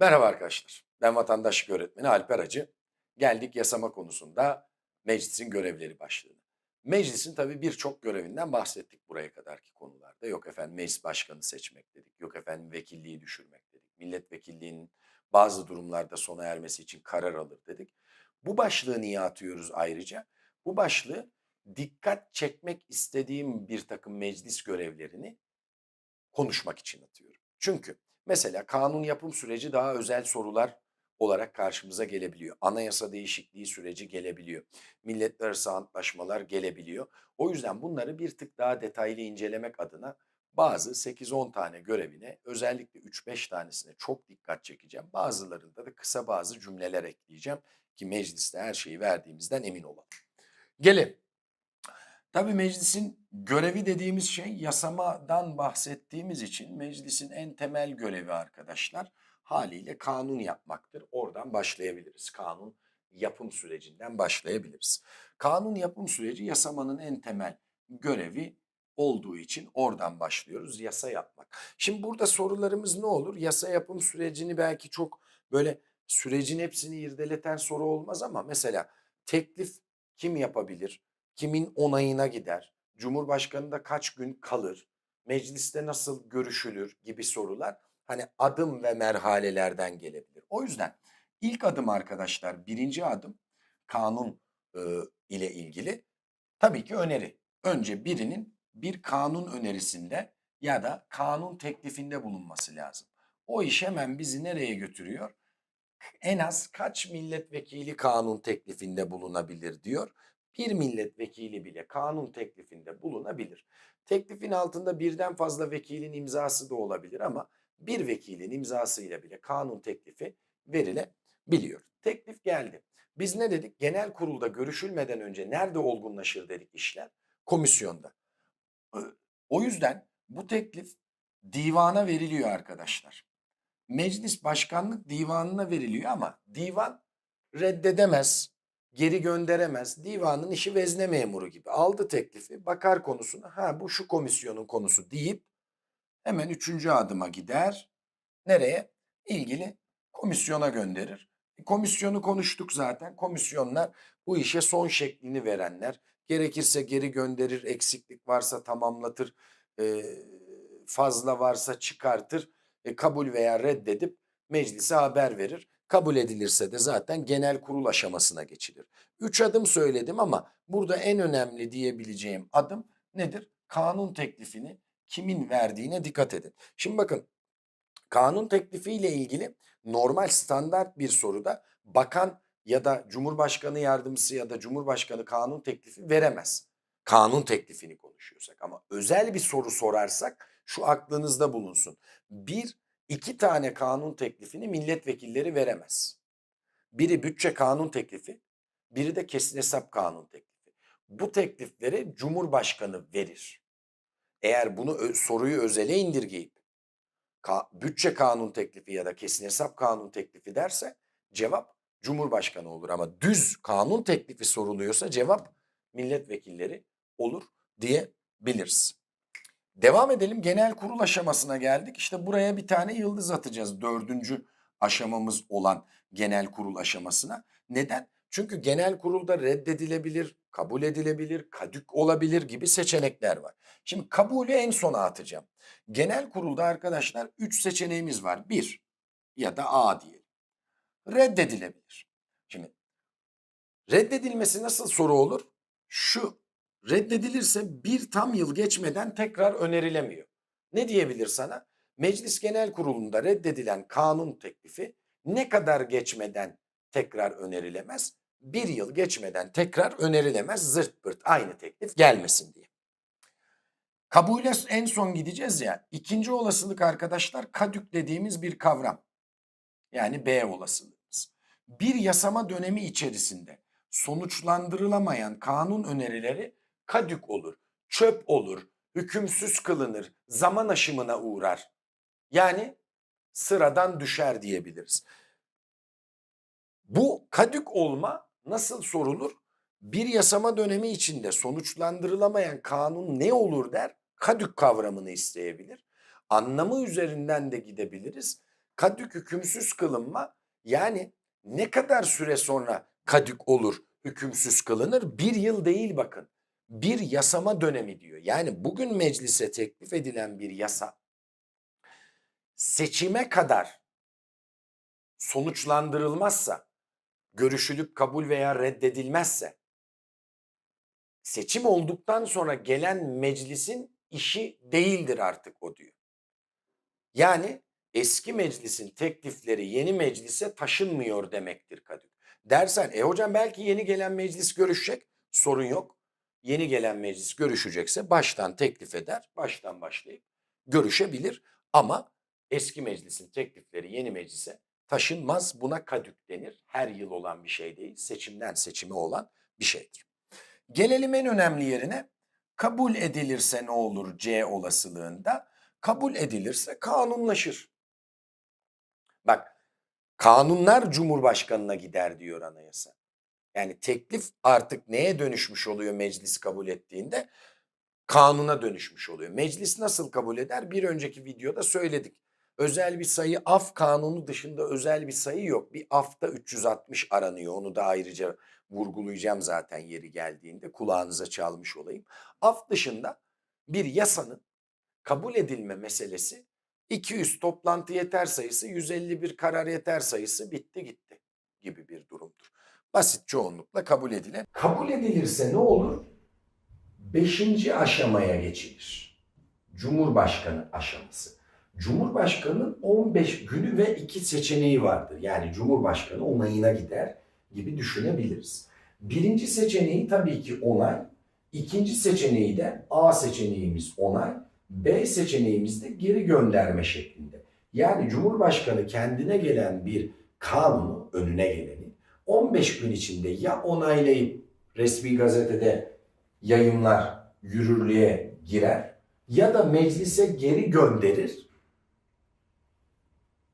Merhaba arkadaşlar. Ben vatandaşlık öğretmeni Alper Acı. Geldik yasama konusunda meclisin görevleri başlığına. Meclisin tabii birçok görevinden bahsettik buraya kadarki konularda. Yok efendim meclis başkanı seçmek dedik. Yok efendim vekilliği düşürmek dedik. Milletvekilliğinin bazı durumlarda sona ermesi için karar alır dedik. Bu başlığı niye atıyoruz ayrıca? Bu başlığı dikkat çekmek istediğim bir takım meclis görevlerini konuşmak için atıyorum. Çünkü mesela kanun yapım süreci daha özel sorular olarak karşımıza gelebiliyor. Anayasa değişikliği süreci gelebiliyor. Milletler arası antlaşmalar gelebiliyor. O yüzden bunları bir tık daha detaylı incelemek adına bazı 8-10 tane görevine özellikle 3-5 tanesine çok dikkat çekeceğim. Bazılarında da kısa bazı cümleler ekleyeceğim ki mecliste her şeyi verdiğimizden emin olalım. Gelin Tabii meclisin görevi dediğimiz şey yasamadan bahsettiğimiz için meclisin en temel görevi arkadaşlar haliyle kanun yapmaktır. Oradan başlayabiliriz. Kanun yapım sürecinden başlayabiliriz. Kanun yapım süreci yasamanın en temel görevi olduğu için oradan başlıyoruz yasa yapmak. Şimdi burada sorularımız ne olur? Yasa yapım sürecini belki çok böyle sürecin hepsini irdeleten soru olmaz ama mesela teklif kim yapabilir? Kimin onayına gider, Cumhurbaşkanı da kaç gün kalır, mecliste nasıl görüşülür gibi sorular hani adım ve merhalelerden gelebilir. O yüzden ilk adım arkadaşlar birinci adım kanun e, ile ilgili tabii ki öneri. Önce birinin bir kanun önerisinde ya da kanun teklifinde bulunması lazım. O iş hemen bizi nereye götürüyor? En az kaç milletvekili kanun teklifinde bulunabilir diyor bir milletvekili bile kanun teklifinde bulunabilir. Teklifin altında birden fazla vekilin imzası da olabilir ama bir vekilin imzasıyla bile kanun teklifi verilebiliyor. Teklif geldi. Biz ne dedik? Genel kurulda görüşülmeden önce nerede olgunlaşır dedik işler? Komisyonda. O yüzden bu teklif divana veriliyor arkadaşlar. Meclis başkanlık divanına veriliyor ama divan reddedemez, geri gönderemez. Divanın işi vezne memuru gibi. Aldı teklifi, bakar konusuna. Ha bu şu komisyonun konusu deyip hemen üçüncü adıma gider. Nereye? İlgili komisyona gönderir. E, komisyonu konuştuk zaten. Komisyonlar bu işe son şeklini verenler. Gerekirse geri gönderir, eksiklik varsa tamamlatır, e, fazla varsa çıkartır, e, kabul veya reddedip meclise haber verir. Kabul edilirse de zaten genel kurul aşamasına geçilir. Üç adım söyledim ama burada en önemli diyebileceğim adım nedir? Kanun teklifini kimin verdiğine dikkat edin. Şimdi bakın kanun teklifiyle ilgili normal standart bir soruda bakan ya da cumhurbaşkanı yardımcısı ya da cumhurbaşkanı kanun teklifi veremez. Kanun teklifini konuşuyorsak ama özel bir soru sorarsak şu aklınızda bulunsun. Bir iki tane kanun teklifini milletvekilleri veremez. Biri bütçe kanun teklifi, biri de kesin hesap kanun teklifi. Bu teklifleri Cumhurbaşkanı verir. Eğer bunu soruyu özele indirgeyip ka, bütçe kanun teklifi ya da kesin hesap kanun teklifi derse cevap Cumhurbaşkanı olur ama düz kanun teklifi soruluyorsa cevap milletvekilleri olur diyebiliriz. Devam edelim genel kurul aşamasına geldik. İşte buraya bir tane yıldız atacağız dördüncü aşamamız olan genel kurul aşamasına. Neden? Çünkü genel kurulda reddedilebilir, kabul edilebilir, kadük olabilir gibi seçenekler var. Şimdi kabulü en sona atacağım. Genel kurulda arkadaşlar üç seçeneğimiz var. Bir ya da A diyelim. Reddedilebilir. Şimdi reddedilmesi nasıl soru olur? Şu reddedilirse bir tam yıl geçmeden tekrar önerilemiyor. Ne diyebilir sana? Meclis Genel Kurulu'nda reddedilen kanun teklifi ne kadar geçmeden tekrar önerilemez? Bir yıl geçmeden tekrar önerilemez zırt pırt aynı teklif gelmesin diye. Kabule en son gideceğiz ya. İkinci olasılık arkadaşlar kadük dediğimiz bir kavram. Yani B olasılığımız. Bir yasama dönemi içerisinde sonuçlandırılamayan kanun önerileri kadük olur, çöp olur, hükümsüz kılınır, zaman aşımına uğrar. Yani sıradan düşer diyebiliriz. Bu kadük olma nasıl sorulur? Bir yasama dönemi içinde sonuçlandırılamayan kanun ne olur der, kadük kavramını isteyebilir. Anlamı üzerinden de gidebiliriz. kadük hükümsüz kılınma yani ne kadar süre sonra kadük olur, hükümsüz kılınır? Bir yıl değil bakın. Bir yasama dönemi diyor. Yani bugün meclise teklif edilen bir yasa seçime kadar sonuçlandırılmazsa, görüşülüp kabul veya reddedilmezse seçim olduktan sonra gelen meclisin işi değildir artık o diyor. Yani eski meclisin teklifleri yeni meclise taşınmıyor demektir Kadük. Dersen e hocam belki yeni gelen meclis görüşecek sorun yok. Yeni gelen meclis görüşecekse baştan teklif eder, baştan başlayıp görüşebilir. Ama eski meclisin teklifleri yeni meclise taşınmaz. Buna kadük denir. Her yıl olan bir şey değil. Seçimden seçime olan bir şeydir. Gelelim en önemli yerine. Kabul edilirse ne olur C olasılığında? Kabul edilirse kanunlaşır. Bak kanunlar Cumhurbaşkanına gider diyor anayasa. Yani teklif artık neye dönüşmüş oluyor meclis kabul ettiğinde? Kanuna dönüşmüş oluyor. Meclis nasıl kabul eder? Bir önceki videoda söyledik. Özel bir sayı af kanunu dışında özel bir sayı yok. Bir afta 360 aranıyor. Onu da ayrıca vurgulayacağım zaten yeri geldiğinde. Kulağınıza çalmış olayım. Af dışında bir yasanın kabul edilme meselesi 200 toplantı yeter sayısı, 151 karar yeter sayısı bitti gitti gibi bir durumdur. Basit çoğunlukla kabul edilen. Kabul edilirse ne olur? Beşinci aşamaya geçilir. Cumhurbaşkanı aşaması. Cumhurbaşkanının 15 günü ve iki seçeneği vardır. Yani Cumhurbaşkanı onayına gider gibi düşünebiliriz. Birinci seçeneği tabii ki onay. İkinci seçeneği de A seçeneğimiz onay. B seçeneğimiz de geri gönderme şeklinde. Yani Cumhurbaşkanı kendine gelen bir kanunu önüne geleni 15 gün içinde ya onaylayıp resmi gazetede yayınlar yürürlüğe girer ya da meclise geri gönderir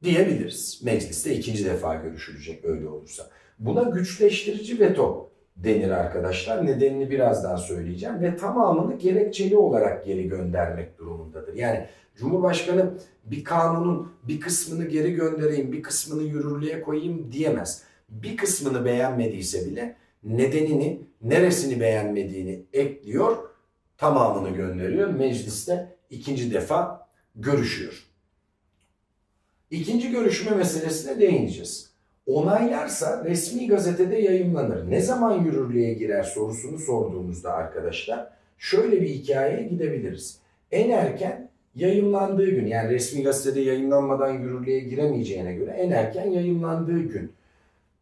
diyebiliriz. Mecliste ikinci defa görüşülecek öyle olursa. Buna güçleştirici veto denir arkadaşlar. Nedenini birazdan söyleyeceğim ve tamamını gerekçeli olarak geri göndermek durumundadır. Yani Cumhurbaşkanı bir kanunun bir kısmını geri göndereyim, bir kısmını yürürlüğe koyayım diyemez. Bir kısmını beğenmediyse bile nedenini, neresini beğenmediğini ekliyor, tamamını gönderiyor. Mecliste ikinci defa görüşüyor. İkinci görüşme meselesine değineceğiz. Onaylarsa resmi gazetede yayımlanır. Ne zaman yürürlüğe girer sorusunu sorduğumuzda arkadaşlar şöyle bir hikayeye gidebiliriz. En erken yayımlandığı gün yani resmi gazetede yayınlanmadan yürürlüğe giremeyeceğine göre en erken yayımlandığı gün.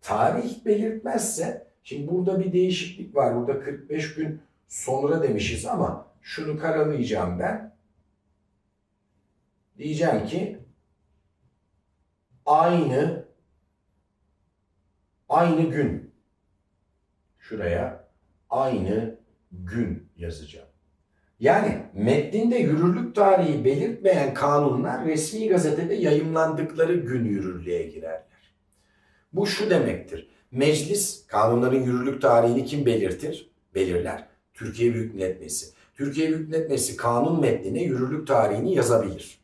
Tarih belirtmezse şimdi burada bir değişiklik var. Burada 45 gün sonra demişiz ama şunu karalayacağım ben. Diyeceğim ki aynı aynı gün şuraya aynı gün yazacağım. Yani metninde yürürlük tarihi belirtmeyen kanunlar resmi gazetede yayımlandıkları gün yürürlüğe girerler. Bu şu demektir. Meclis kanunların yürürlük tarihini kim belirtir? Belirler. Türkiye Büyük Millet Meclisi. Türkiye Büyük Millet Meclisi kanun metnine yürürlük tarihini yazabilir.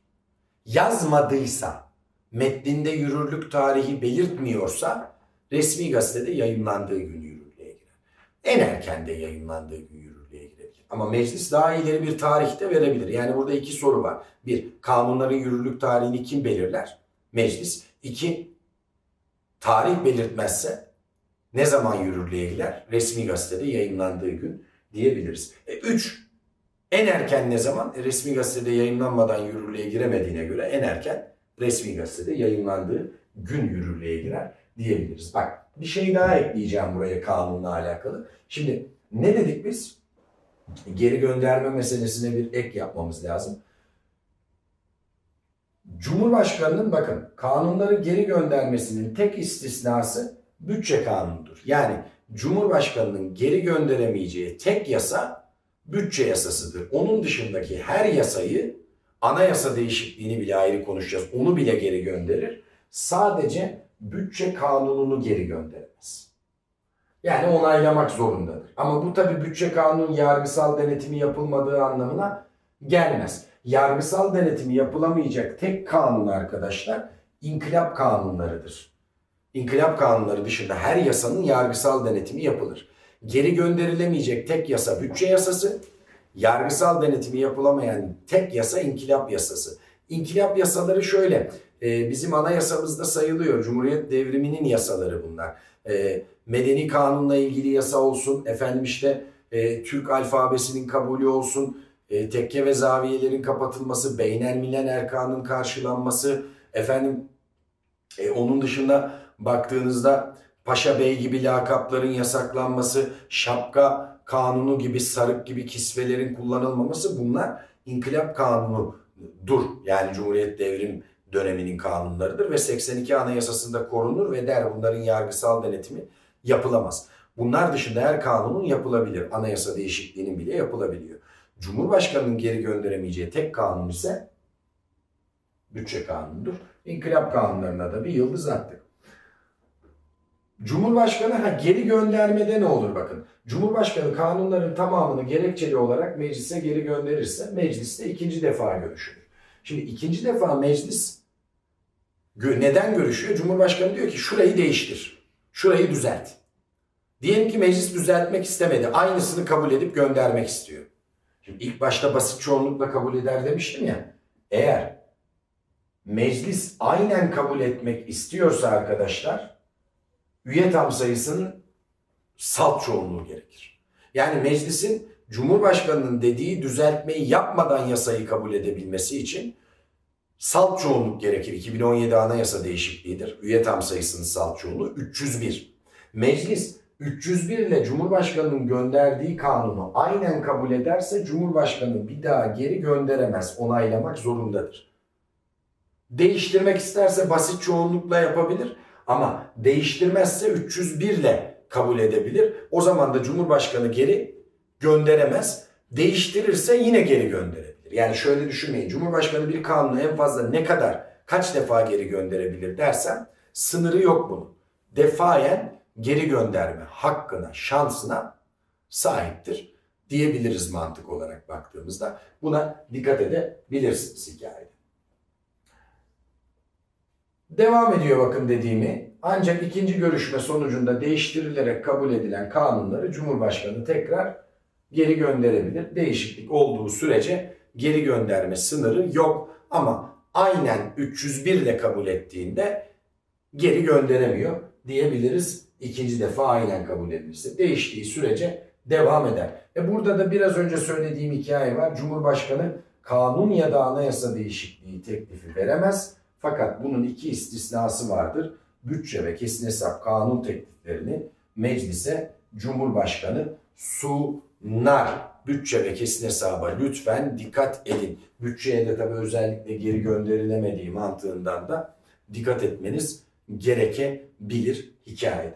Yazmadıysa, metninde yürürlük tarihi belirtmiyorsa resmi gazetede yayınlandığı gün yürürlüğe girer. En erken de yayınlandığı gün yürürlüğe girebilir. Ama meclis daha ileri bir tarihte verebilir. Yani burada iki soru var. Bir, kanunların yürürlük tarihini kim belirler? Meclis. İki, tarih belirtmezse ne zaman yürürlüğe girer? Resmi gazetede yayınlandığı gün diyebiliriz. E, üç, en erken ne zaman? E, resmi gazetede yayınlanmadan yürürlüğe giremediğine göre en erken resmi gazetede yayınlandığı gün yürürlüğe girer diyebiliriz. Bak bir şey daha ekleyeceğim buraya kanunla alakalı. Şimdi ne dedik biz? Geri gönderme meselesine bir ek yapmamız lazım. Cumhurbaşkanının bakın kanunları geri göndermesinin tek istisnası bütçe kanunudur. Yani Cumhurbaşkanının geri gönderemeyeceği tek yasa bütçe yasasıdır. Onun dışındaki her yasayı anayasa değişikliğini bile ayrı konuşacağız. Onu bile geri gönderir. Sadece bütçe kanununu geri gönderemez. Yani onaylamak zorundadır. Ama bu tabi bütçe kanunun yargısal denetimi yapılmadığı anlamına gelmez. Yargısal denetimi yapılamayacak tek kanun arkadaşlar inkılap kanunlarıdır. İnkılap kanunları dışında her yasanın yargısal denetimi yapılır. Geri gönderilemeyecek tek yasa bütçe yasası, yargısal denetimi yapılamayan tek yasa inkılap yasası. İnkılap yasaları şöyle, e, bizim anayasamızda sayılıyor. Cumhuriyet devriminin yasaları bunlar. E, medeni kanunla ilgili yasa olsun, efendim işte e, Türk alfabesinin kabulü olsun, e, tekke ve zaviyelerin kapatılması, beynelmilen erkanın karşılanması, efendim e, onun dışında baktığınızda Paşa Bey gibi lakapların yasaklanması, şapka kanunu gibi, sarık gibi kisvelerin kullanılmaması bunlar inkılap kanunudur. Yani Cumhuriyet Devrim döneminin kanunlarıdır ve 82 Anayasası'nda korunur ve der bunların yargısal denetimi yapılamaz. Bunlar dışında her kanunun yapılabilir. Anayasa değişikliğinin bile yapılabiliyor. Cumhurbaşkanının geri gönderemeyeceği tek kanun ise bütçe kanunudur. İnkılap kanunlarına da bir yıldız attık. Cumhurbaşkanı ha, geri göndermede ne olur bakın. Cumhurbaşkanı kanunların tamamını gerekçeli olarak meclise geri gönderirse mecliste ikinci defa görüşülür. Şimdi ikinci defa meclis neden görüşüyor? Cumhurbaşkanı diyor ki şurayı değiştir. Şurayı düzelt. Diyelim ki meclis düzeltmek istemedi. Aynısını kabul edip göndermek istiyor. Şimdi ilk başta basit çoğunlukla kabul eder demiştim ya. Eğer meclis aynen kabul etmek istiyorsa arkadaşlar üye tam sayısının salt çoğunluğu gerekir. Yani meclisin Cumhurbaşkanının dediği düzeltmeyi yapmadan yasayı kabul edebilmesi için salt çoğunluk gerekir. 2017 anayasa değişikliğidir. Üye tam sayısının salt çoğunluğu 301. Meclis 301 ile Cumhurbaşkanının gönderdiği kanunu aynen kabul ederse Cumhurbaşkanı bir daha geri gönderemez, onaylamak zorundadır. Değiştirmek isterse basit çoğunlukla yapabilir ama değiştirmezse 301 ile kabul edebilir. O zaman da Cumhurbaşkanı geri gönderemez. Değiştirirse yine geri gönderebilir. Yani şöyle düşünmeyin. Cumhurbaşkanı bir kanunu en fazla ne kadar, kaç defa geri gönderebilir dersem sınırı yok bunun. Defayen geri gönderme hakkına, şansına sahiptir diyebiliriz mantık olarak baktığımızda. Buna dikkat edebilirsiniz hikayede. Devam ediyor bakın dediğimi. Ancak ikinci görüşme sonucunda değiştirilerek kabul edilen kanunları Cumhurbaşkanı tekrar geri gönderebilir. Değişiklik olduğu sürece geri gönderme sınırı yok ama aynen 301 ile kabul ettiğinde geri gönderemiyor diyebiliriz. İkinci defa aynen kabul edilirse. Değiştiği sürece devam eder. E burada da biraz önce söylediğim hikaye var. Cumhurbaşkanı kanun ya da anayasa değişikliği teklifi veremez. Fakat bunun iki istisnası vardır. Bütçe ve kesin hesap kanun tekliflerini meclise Cumhurbaşkanı sunar. Bütçe ve kesin hesaba lütfen dikkat edin. Bütçeye de tabii özellikle geri gönderilemediği mantığından da dikkat etmeniz gerekebilir hikayede.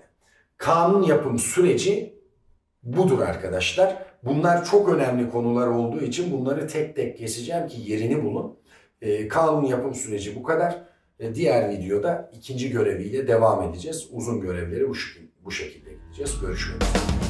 Kanun yapım süreci budur arkadaşlar. Bunlar çok önemli konular olduğu için bunları tek tek keseceğim ki yerini bulun. Ee, kanun yapım süreci bu kadar. Ee, diğer videoda ikinci göreviyle devam edeceğiz. Uzun görevleri bu bu şekilde gideceğiz. Görüşmek üzere.